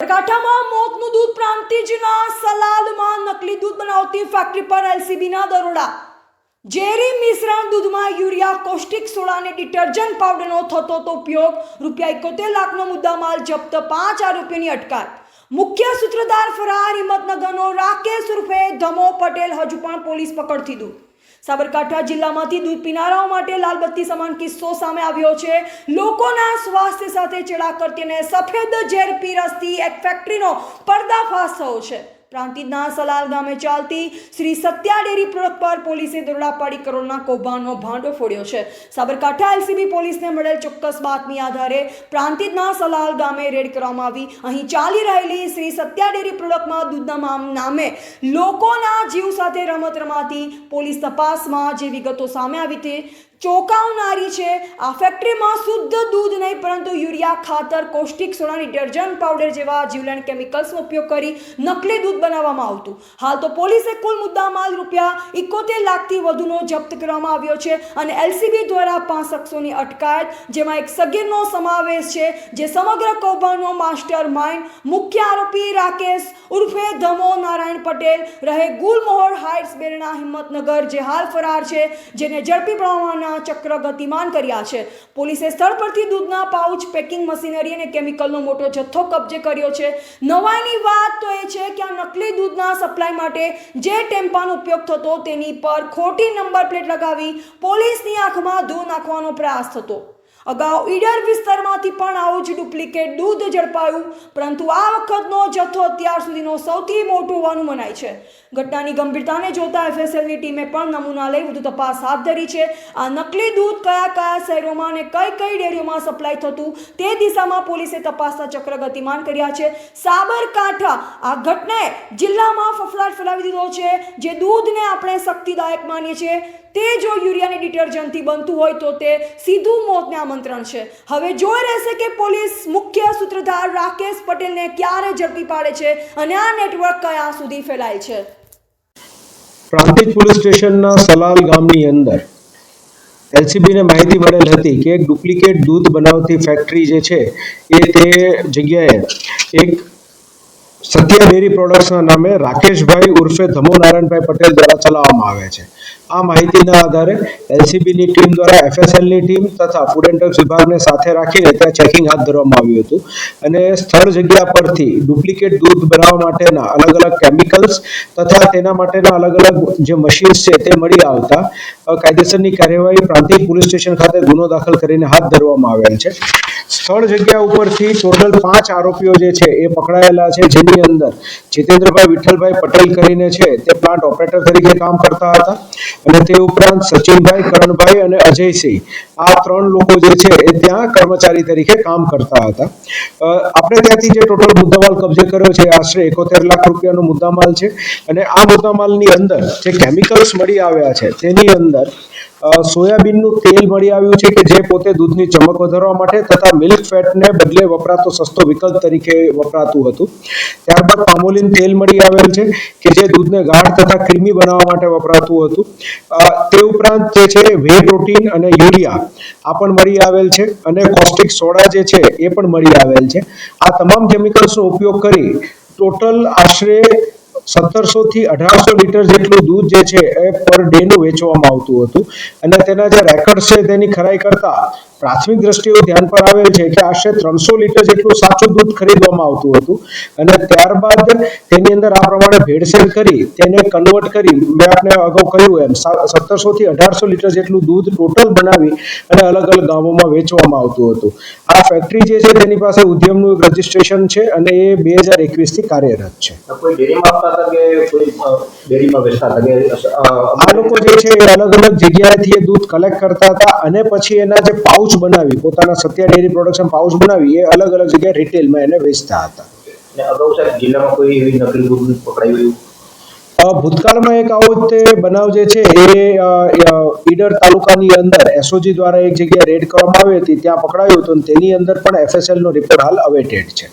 કાંઠામાં મોતનું દૂધ પ્રાંતિજના સલાલમાં નકલી દૂધ બનાવતી ફેક્ટરી પર એલસીબીના દરોડા. ઝેરી મિશ્રણ દૂધમાં યુરિયા કોસ્ટિક સોડા અને ડિટર્જન્ટ પાવડરનો થતો તો ઉપયોગ રૂપિયા એકોતેર લાખનો મુદ્દામાલ જપ્ત પાંચ આરોપીઓની અટકાયત. મુખ્ય સૂત્રધાર ફરાર હિંમતનગરનો રાકેશ ઉર્ફે ધમો પટેલ હજુ પણ પોલીસ પકડથી દૂર. સાબરકાંઠા જિલ્લામાંથી દૂધ પીનારાઓ માટે લાલબત્તી સમાન કિસ્સો સામે આવ્યો છે. લોકોના સ્વાસ્થ્ય સાથે ચેડા કરતી અને સફેદ ઝેર પીરસતી એક ફેક્ટરીનો પર્દાફાશ થયો છે. પ્રાંતિજના સલાલ ગામે ચાલતી શ્રી સત્યા ડેરી પર પોલીસે દરોડા પાડી કરોડના કૌભાંડનો ભાંડો ફોડ્યો છે. સાબરકાંઠા એલસીબી પોલીસને મળેલ ચોક્કસ બાતમી આધારે પ્રાંતિજના સલાલ ગામે રેડ કરવામાં આવી. અહીં ચાલી રહેલી શ્રી સત્યા ડેરી પ્રોડક્ટમાં દૂધના નામે લોકોના જીવ સાથે રમત રમાતી પોલીસ તપાસમાં જે વિગતો સામે આવી તે ચોંકાવનારી છે. આ ફેક્ટરીમાં શુદ્ધ દૂધ નહીં, પરંતુ યુરિયા, ખાતર કોષ્ટિક સોડા ડિટર્જન્ટ પાવડર જેવા જીવલેણ કેમિકલ્સનો ઉપયોગ કરી નકલી દૂધ બનાવવામાં આવતું. હાલ તો પોલીસે કુલ મુદ્દામાલ રૂપિયા ઇકોતેર લાખથી વધુનો જપ્ત કરવામાં આવ્યો છે અને એલસીબી દ્વારા પાંચ શખ્સોની અટકાયત, જેમાં એક સગીરનો સમાવેશ છે, જે સમગ્ર કૌભાંડનો માસ્ટર માઇન્ડ મુખ્ય આરોપી રાકેશ ઉર્ફે ધમો નારાયણ પટેલ રહે ગુલમોહર હાઇટ્સ બેરના હિંમતનગર, જે હાલ ફરાર છે, જેને ઝડપી પ્રમાણના ચક્ર ગતિમાન કર્યા છે. પોલીસે સ્થળ પરથી દૂધના પાઉચ, પેકિંગ મશીનરી અને કેમિકલનો મોટો જથ્થો કબજે કર્યો છે. નવાઈની વાત તો એ છે કે આ નકલી દૂધના સપ્લાય માટે જે ટેમ્પાનો ઉપયોગ થતો તેની પર ખોટી નંબર પ્લેટ લગાવી પોલીસની આંખમાં ધૂ નાખવાનો પ્રયાસ થતો. અગાઉ ઈડર વિસ્તારમાંથી પણ આવું જ ડુપ્લિકેટ દૂધ ઝડપાયું, પરંતુ આ વખતનો જથ્થો અત્યાર સુધીનો સૌથી મોટો હોવાનું મનાય છે. ઘટનાની ગંભીરતાને જોતા એફએસએલની ટીમે પણ નમૂના લઈ વધુ તપાસ હાથ ધરી છે. આ નકલી દૂધ કયા કયા શહેરોમાં અને કઈ કઈ ડેરીઓમાં સપ્લાય થતું તે દિશામાં પોલીસે તપાસના ચક્ર ગતિમાન કર્યા છે. સાબરકાંઠા, આ ઘટનાએ જિલ્લામાં ફફડાટ ફેલાવી દીધો છે, જે દૂધને આપણે શક્તિદાયક માનીએ છીએ. તે જો યુરિયાની ડિટર્જન્ટથી બનતું હોય તો તે સીધું મોતને આમંત્રણ છે. હવે જોઈ રહેશે કે પોલીસ મુખ્ય સૂત્રધાર રાકેશ પટેલને ક્યારે ઝડપી પાડે છે અને આ નેટવર્ક કયા સુધી ફેલાય છે. પ્રાંતિજ પોલીસ સ્ટેશનના સલાલ ગામની અંદર એલસીબીને માહિતી મળેલ હતી કે એક ડુપ્લિકેટ દૂધ બનાવતી ફેક્ટરી જે છે એ તે જગ્યાએ એક સત્યા ડેરી પ્રોડક્ટ્સના નામે રાકેશભાઈ ઉર્ફે ધમો નારાયણભાઈ પટેલ દ્વારા ચલાવવામાં આવે છે. આ માહિતીના આધારે એલસીબીની ટીમ દ્વારા એફએસએલની ટીમ તથા ફૂડ એન્ડ ડ્રગ્સ વિભાગને સાથે રાખીને ત્યાં ચેકિંગ હાથ ધરવામાં આવ્યું હતું. અને સ્થળ જગ્યા પરથી ડુપ્લિકેટ દૂધ બનાવવા માટેના અલગ અલગ કેમિકલ્સ તથા તેના માટેના અલગ અલગ જે મશીન્સ છે તે મળી આવતા કાયદેસરની કાર્યવાહી પ્રાંતિક પોલીસ સ્ટેશન ખાતે ગુનો દાખલ કરીને હાથ ધરવામાં આવેલ છે. સ્થળ જગ્યા ઉપરથી ટોટલ પાંચ આરોપીઓ જે છે એ પકડાયેલા છે, જેની અંદર જીતેન્દ્રભાઈ વિઠ્ઠલભાઈ પટેલ કરીને છે, તે પ્લાન્ટ ઓપરેટર તરીકે કામ કરતા હતા. અને તે ઉપરાંત સચિનભાઈ કરણભાઈ અને અજયસિંહ, આ ત્રણ લોકો જે છે એ ત્યાં કર્મચારી તરીકે કામ કરતા હતા. આપણે ત્યાંથી જે ટોટલ મુદ્દામાલ કબજે કર્યો છે આશરે એકોતેર લાખ રૂપિયાનો મુદ્દામાલ છે. અને આ મુદ્દામાલની અંદર જે કેમિકલ્સ મળી આવ્યા છે, તેની અંદર સોયાબીનનું તેલ મળી આવ્યું છે કે જે પોતે દૂધની ચમક વધારવા માટે તથા મિલ્ક ફેટને બદલે વપરાતો સસ્તો વિકલ્પ તરીકે વપરાતું હતું. ત્યારબાદ પામોલિન તેલ મળી આવેલ છે કે જે દૂધને ગાઢ તથા ક્રીમી બનાવવા માટે વપરાતું હતું. તે ઉપરાંત જે છે વે પ્રોટીન અને યુરિયા આ પણ મળી આવેલ છે અને કોસ્ટિક સોડા જે છે એ પણ મળી આવેલ છે. આ તમામ કેમિકલ્સનો ઉપયોગ કરી ટોટલ આશરે સત્તરસો થી અઢારસો લીટર જેટલું દૂધ જે છે એ પર ડેનું વેચવામાં આવતું હતું. અને તેના જે રેકર્ડ છે તેની ખરાઈ કરતા પ્રાથમિક દ્રષ્ટિએ ધ્યાન પર આવેલ છે કે આશરે ત્રણસો લીટર જેટલું સાચું દૂધ ખરીદવામાં આવતું હતું. અને ત્યારબાદ તેની અંદર આ પ્રમાણે ભેળસેળ કરી તેને કન્વર્ટ કરી મેં આપને અગાઉ કહ્યું એમ સત્તરસો થી અઢારસો લીટર જેટલું દૂધ ટોટલ બનાવી અને અલગ અલગ ગામોમાં વેચવામાં આવતું હતું. આ ફેક્ટરી જે છે તેની પાસે ઉદ્યમનું રજીસ્ટ્રેશન છે અને એ બે હજાર એકવીસથી કાર્યરત છે. કોઈ ડેરીમાં કે કોઈ ડેરીમાં વેચતા હતા આ લોકો જે છે એ અલગ અલગ જગ્યાએથી એ દૂધ કલેક્ટ કરતા હતા અને પછી એના જે પાઉચ બનાવી પોતાના સત્યા ડેરી પ્રોડક્શન પાઉચ બનાવી એ અલગ અલગ જગ્યાએ રિટેલમાં એને વેચતા હતા. ને અગાઉ સાહેબ જિલ્લામાં કોઈ એવી નકલી દૂધ પકડાયું ભૂતકાળમાં એક આવો તે બનાવ જે છે એ ઈડર તાલુકાની અંદર એસઓજી દ્વારા એક જગ્યાએ રેડ કરવામાં આવી હતી ત્યાં પકડાયું હતું અને તેની અંદર પણ એફએસએલ નો રિપોર્ટ હાલ અવેટેડ છે.